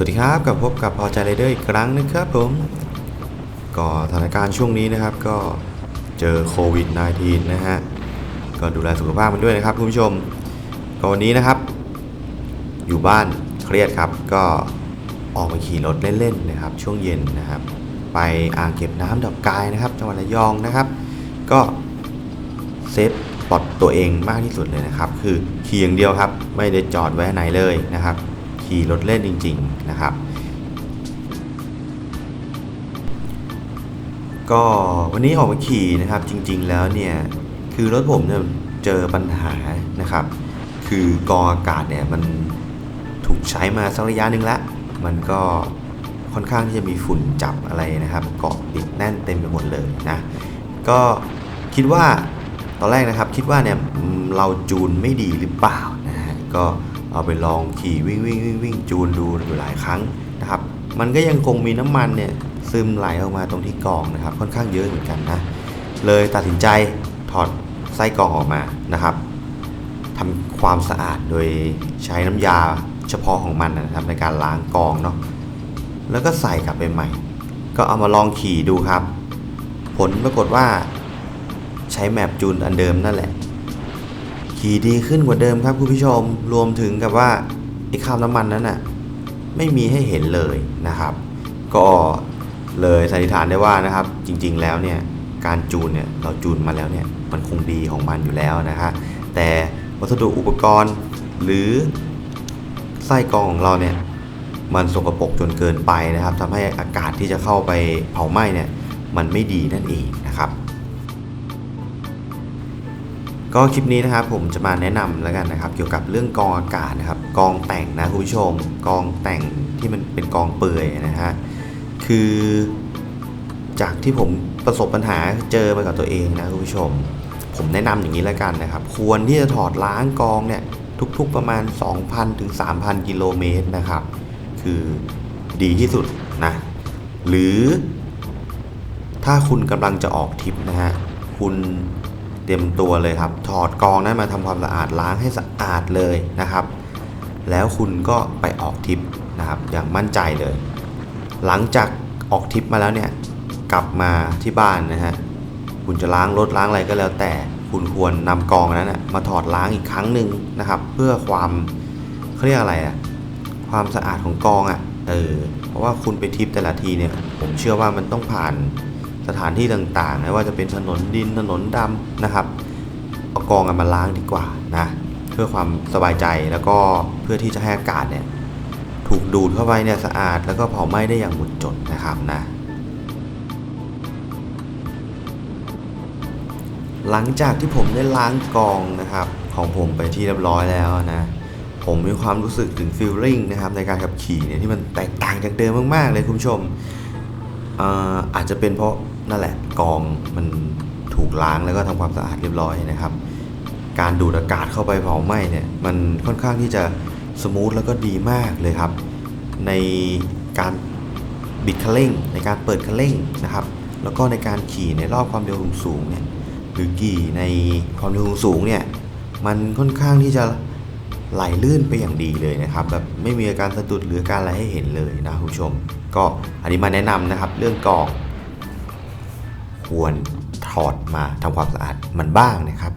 สวัสดีครับกับพบกับพอใจไรเดอร์อีกครั้งนะครับผมก็สถานการณ์ช่วงนี้นะครับก็เจอโควิด -19 นะฮะก็ดูแลสุขภาพมันด้วยนะครับคุณผู้ชมก็วันนี้นะครับ อยู่บ้านเครียดครับ ก็ออกมาขี่รถเล่นๆนะครับ ช่วงเย็นนะครับ ไปอ่างเก็บน้ำดอกกายนะครับจังหวัดระยองนะครับ ก็เซฟปลอดตัวเองมากที่สุดเลยนะครับ คือขี่อย่างเดียวครับ ไม่ได้จอดไว้ไหนเลยนะครับ ขี่รถเล่นจริง ๆ นะครับ ก็วันนี้ออกมาขี่นะครับจริง ๆ แล้วเนี่ย คือรถผมเนี่ยเจอปัญหานะครับ คือกองอากาศเนี่ยมันถูกใช้มาสักระยะหนึ่งแล้วมันก็ค่อนข้างที่จะมีฝุ่นจับอะไรนะครับ เกาะติดแน่นเต็มไปหมดเลยนะ ก็คิดว่าตอนแรกนะครับคิดว่าเนี่ยเราจูนไม่ดีหรือเปล่านะฮะก็ เอาไปลองขี่วิ่งวิ่งวิ่งวิ่งจูนดูอยู่หลายครั้งนะครับ มันก็ยังคงมีน้ำมันเนี่ยซึมไหลออกมาตรงที่กองนะครับ ค่อนข้างเยอะเหมือนกันนะเลยตัดสินใจถอดไส้กองออกมานะครับทำความสะอาดโดยใช้น้ำยาเฉพาะของมันนะครับในการล้างกองเนาะแล้วก็ใส่กลับไปใหม่ ก็เอามาลองขี่ดูครับ ผลปรากฏว่า ใช้แมปจูนอันเดิมนั่นแหละ ขี่ดีขึ้นกว่าเดิมครับคุณผู้ชมรวมถึงกับว่าไอ้คราบน้ำมันนั้นน่ะไม่มีให้เห็นเลยนะครับ ก็เลยสันนิษฐานได้ว่านะครับ จริงๆแล้วเนี่ยการจูนเนี่ยเราจูนมาแล้วเนี่ยมันคงดีของมันอยู่แล้วนะฮะแต่วัสดุอุปกรณ์หรือไส้กรองของเราเนี่ยมันสกปรกจนเกินไปนะครับทำให้อากาศที่จะเข้าไปเผาไหม้เนี่ยมันไม่ดีนั่นเอง ก็คลิปนี้นะครับผมจะมาแนะนำแล้วกันนะครับ เกี่ยวกับเรื่องกองอากาศนะครับกองแต่งนะคุณผู้ชม กองแต่งที่มันเป็นกองเปื่อยนะฮะคือจากที่ผมประสบปัญหาเจอมากับตัวเองนะคุณผู้ชม ผมแนะนำอย่างนี้แล้วกันนะครับ ควรที่จะถอดล้างกองเนี่ยทุกๆประมาณ 2,000ถึง3,000 กิโลเมตรนะครับ คือดีที่สุดนะหรือถ้าคุณกำลังจะออกทริปนะฮะคุณ เตรียมตัวเลยครับ ถอดกองนั้นมาทำความสะอาดล้างให้สะอาดเลยนะครับ แล้วคุณก็ไปออกทริปนะครับอย่างมั่นใจเลย หลังจากออกทริปมาแล้วเนี่ยกลับมาที่บ้านนะฮะคุณจะล้างรถล้างอะไรก็แล้วแต่คุณควรนำกองนั้นนะมาถอดล้างอีกครั้งหนึ่งนะครับ เพื่อความเขาเรียกอะไรอะความสะอาดของกองอะเออเพราะว่าคุณไปทริปแต่ละทีเนี่ยผมเชื่อว่ามันต้องผ่าน สถานที่ต่างๆไม่ว่าจะเป็นถนนดินถนนดำนะครับเอากองกันมาล้างดีกว่านะเพื่อความสบายใจแล้วก็เพื่อที่จะให้อากาศเนี่ยถูกดูดเข้าไปเนี่ยสะอาด แล้วก็เผาไหม้ได้อย่างหมดจดนะครับนะหลังจากที่ผมได้ล้างกองนะครับ ของผมไปที่เรียบร้อยแล้วนะผมมีความรู้สึกถึงฟีลลิ่งนะครับในการขับขี่เนี่ยที่มันแตกต่างจากเดิมมากๆเลยคุณผู้ชมอ่าอาจจะเป็นเพราะ นั่นแหละกองมันถูกล้างแล้วก็ทำความสะอาดเรียบร้อยนะครับ การดูดอากาศเข้าไปเผาไหม้เนี่ยมันค่อนข้างที่จะสมูทแล้วก็ดีมากเลยครับ ในการบิดคันเร่ง ในการเปิดคันเร่งนะครับ แล้วก็ในการขี่ในรอบความเร็วสูงเนี่ยหรือขี่ในความเร็วสูงเนี่ยมันค่อนข้างที่จะไหลลื่นไปอย่างดีเลยนะครับแบบไม่มีอาการสะดุดหรือการอะไรให้เห็นเลยนะคุณผู้ชม ก็อันนี้มาแนะนำนะครับ เรื่องกอง ควรถอดมาทำความสะอาดมันบ้างนะครับ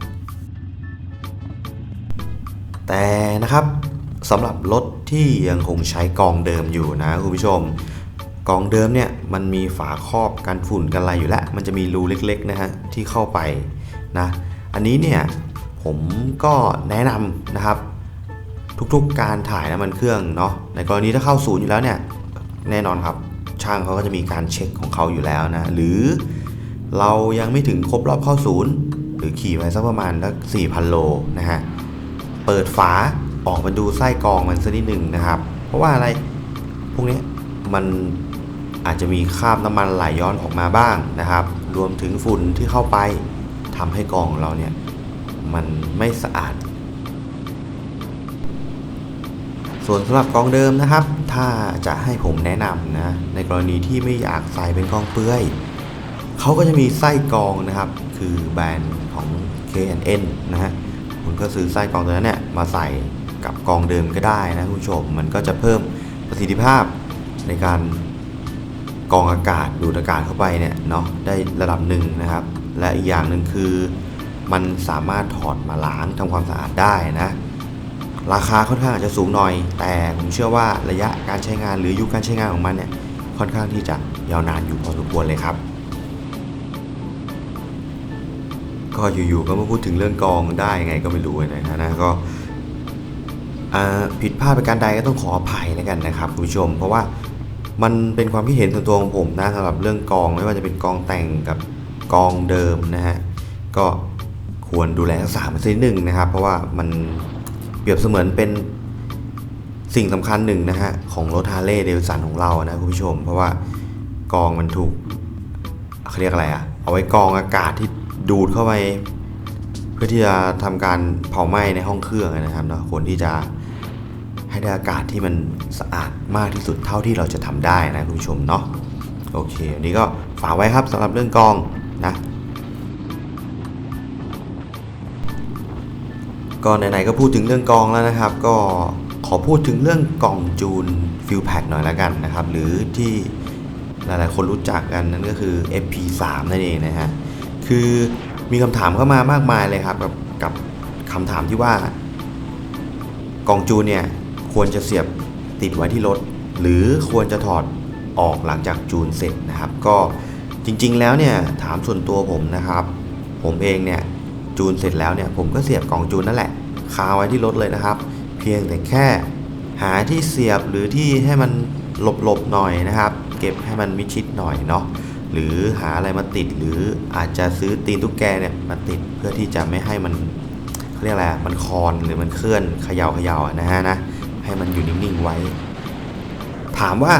แต่นะครับสำหรับรถที่ยังคงใช้กองเดิมอยู่นะคุณผู้ชม กองเดิมเนี่ยมันมีฝาครอบกันฝุ่นกันอะไรอยู่แล้ว มันจะมีรูเล็กๆนะฮะที่เข้าไปนะอันนี้เนี่ยผมก็แนะนำนะครับ ทุกๆการถ่ายน้ำมันเครื่องเนาะในกรณีถ้าเข้าศูนย์อยู่แล้วเนี่ยแน่นอนครับช่างเขาก็จะมีการเช็คของเขาอยู่แล้วนะ หรือ เรายังไม่ถึงครบรอบเข้าศูนย์หรือขี่ไปสักประมาณสัก4,000โลนะฮะ เปิดฝาออกมาดูไส้กองมันสักนิดหนึ่งนะครับ เพราะว่าอะไร พวกนี้มันอาจจะมีคราบน้ำมันไหลย้อนออกมาบ้างนะครับ รวมถึงฝุ่นที่เข้าไปทำให้กองเราเนี่ย มันไม่สะอาด ส่วนสำหรับกองเดิมนะครับ ถ้าจะให้ผมแนะนำนะ ในกรณีที่ไม่อยากใส่เป็นกองเปื่อย เขาก็จะมีไส้กองนะครับ คือแบรนด์ของ K&N นะฮะคุณก็ซื้อไส้กองตัวนั้นเนี่ยมาใส่กับกองเดิมก็ได้นะคุณผู้ชม มันก็จะเพิ่มประสิทธิภาพในการกองอากาศดูดอากาศเข้าไปเนี่ยเนาะได้ระดับหนึ่งนะครับ และอีกอย่างหนึ่งคือมันสามารถถอดมาล้างทำความสะอาดได้นะ ราคาค่อนข้างอาจจะสูงหน่อย แต่ผมเชื่อว่าระยะการใช้งานหรืออายุการใช้งานของมันเนี่ยค่อนข้างที่จะยาวนานอยู่พอสมควรเลยครับ ก็อยู่ๆก็มาพูดถึงเรื่องกองได้งไงก็ไม่รู้นะฮะนะก็ผิดพลาดประการใดก็ต้องขออภัยแล้วกันนะครับคุณผู้ชม เพราะว่ามันเป็นความคิดเห็นส่วนตัวของผมนะสำหรับเรื่องกองไม่ว่าจะเป็นกองแต่งกับกองเดิมนะฮะก็ควรดูแลรักษามันสักนิดหนึ่งนะครับ เพราะว่ามันเปรียบเสมือนเป็นสิ่งสำคัญหนึ่งนะฮะของรถฮาร์เลย์เดวิสันของเรานะคุณผู้ชม เพราะว่ากองมันถูกเขาเรียกอะไรอะเอาไว้กองอากาศที่ ดูดเข้าไป เพื่อที่จะทำการเผาไหม้ในห้องเครื่องนะครับเนาะควรที่จะให้ได้อากาศที่มันสะอาดมากที่สุดเท่าที่เราจะทำได้นะคุณผู้ชมเนาะโอเคอันนี้ก็ฝากไว้ครับสำหรับเรื่องกองนะก็ไหนๆก็พูดถึงเรื่องกองแล้วนะครับ ก็ขอพูดถึงเรื่องกล่องจูนฟิลแพคหน่อยแล้วกันนะครับ หรือที่หลายๆคนรู้จักกันนั่นก็คือ FP3 นั่นเองนะฮะ คือมีคำถามเข้ามามากมายเลยครับกับกับคำถามที่ว่ากล่องจูนเนี่ยควรจะเสียบติดไว้ที่รถ หรือควรจะถอดออกหลังจากจูนเสร็จนะครับ ก็จริงๆแล้วเนี่ยถามส่วนตัวผมนะครับ ผมเองเนี่ยจูนเสร็จแล้วเนี่ยผมก็เสียบกล่องจูนนั่นแหละคาไว้ที่รถเลยนะครับ เพียงแต่แค่หาที่เสียบหรือที่ให้มันหลบๆหน่อยนะครับ เก็บให้มันมิชิดหน่อยเนาะ หรือหาอะไรมาติดหรืออาจจะซื้อตีนตุ๊กแกเนี่ยมาติดเพื่อที่จะไม่ให้มันเขาเรียกอะไรอะมันคลอนหรือมันเคลื่อนเขย่าเขย่านะฮะนะให้มันอยู่นิ่งๆไว้ ถามว่า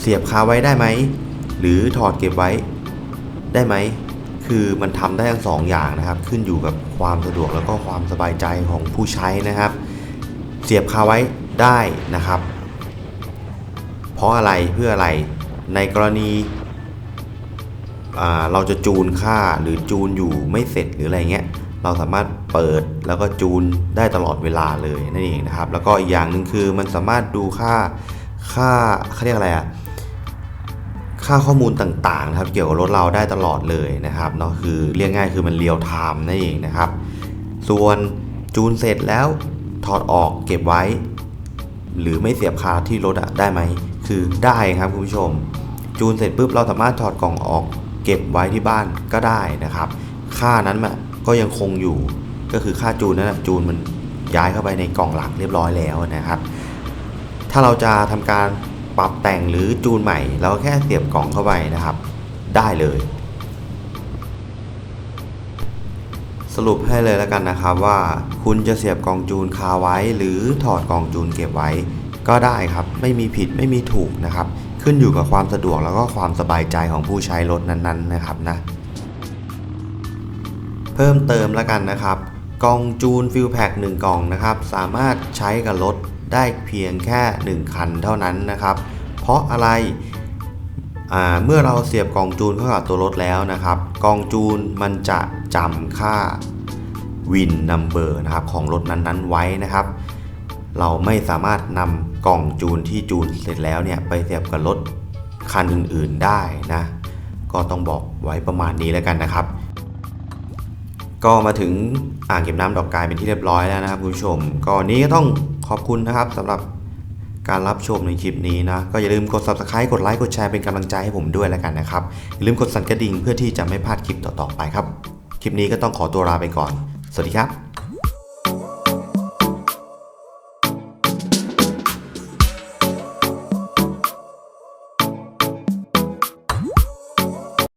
เสียบคาไว้ได้ไหมหรือถอดเก็บไว้ได้ไหมคือมันทำได้ทั้งสองอย่างนะครับ ขึ้นอยู่กับความสะดวกแล้วก็ความสบายใจของผู้ใช้นะครับ เสียบคาไว้ได้นะครับ เพราะอะไรเพื่ออะไรในกรณี เราจะจูนค่าหรือจูนอยู่ไม่เสร็จหรืออะไรเงี้ยเราสามารถเปิดแล้วก็จูนได้ตลอดเวลาเลยนั่นเองนะครับ แล้วก็อีกอย่างหนึ่งคือมันสามารถดูค่าค่าเขาเรียกอะไรอะค่าข้อมูลต่างๆนะครับเกี่ยวกับรถเราได้ตลอดเลยนะครับเนาะคือเรียกง่ายคือมันเรียลไทม์นั่นเองนะครับ ส่วนจูนเสร็จแล้วถอดออกเก็บไว้ หรือไม่เสียบคาที่รถอะได้ไหมคือได้ครับคุณผู้ชม จูนเสร็จปุ๊บเราสามารถถอดกล่องออก เก็บไว้ที่บ้านก็ได้นะครับ ค่านั้นก็ยังคงอยู่ ก็คือค่าจูนนั้นอะจูนมันย้ายเข้าไปในกล่องหลักเรียบร้อยแล้วนะครับ ถ้าเราจะทำการปรับแต่งหรือจูนใหม่ เราก็แค่เสียบกล่องเข้าไปนะครับ ได้เลย สรุปให้เลยแล้วกันนะครับว่าคุณจะเสียบกล่องจูนคาไว้ หรือถอดกล่องจูนเก็บไว้ ก็ได้ครับ ไม่มีผิดไม่มีถูกนะครับ ขึ้นอยู่กับความสะดวกแล้วก็ความสบายใจของผู้ใช้รถนั้นๆนะครับนะ เพิ่มเติมแล้วกันนะครับ กล่องจูนฟิลแพ็ก1กล่องนะครับ สามารถใช้กับรถได้เพียงแค่ 1 คันเท่านั้นนะครับ เพราะอะไรเมื่อเราเสียบกล่องจูนเข้ากับตัวรถแล้วนะครับ กล่องจูนมันจะจำค่าวินนัมเบอร์นะครับของรถนั้นๆไว้นะครับ เราไม่สามารถนำ กล่องจูนที่จูนเสร็จแล้วเนี่ยไปเสียบกับรถคันอื่นๆได้นะ ก็ต้องบอกไว้ประมาณนี้แล้วกันนะครับ ก็มาถึงอ่างเก็บน้ำดอกกายเป็นที่เรียบร้อยแล้วนะครับคุณผู้ชมก็นนี้ก็ต้องขอบคุณนะครับสำหรับการรับชมในคลิปนี้นะ ก็อย่าลืมกด subscribe กดไลค์กดแชร์เป็นกำลังใจให้ผมด้วยแล้วกันนะครับ อย่าลืมกดสั่นกระดิ่งเพื่อที่จะไม่พลาดคลิปต่อๆไปครับ คลิปนี้ก็ต้องขอตัวลาไปก่อน สวัสดีครับ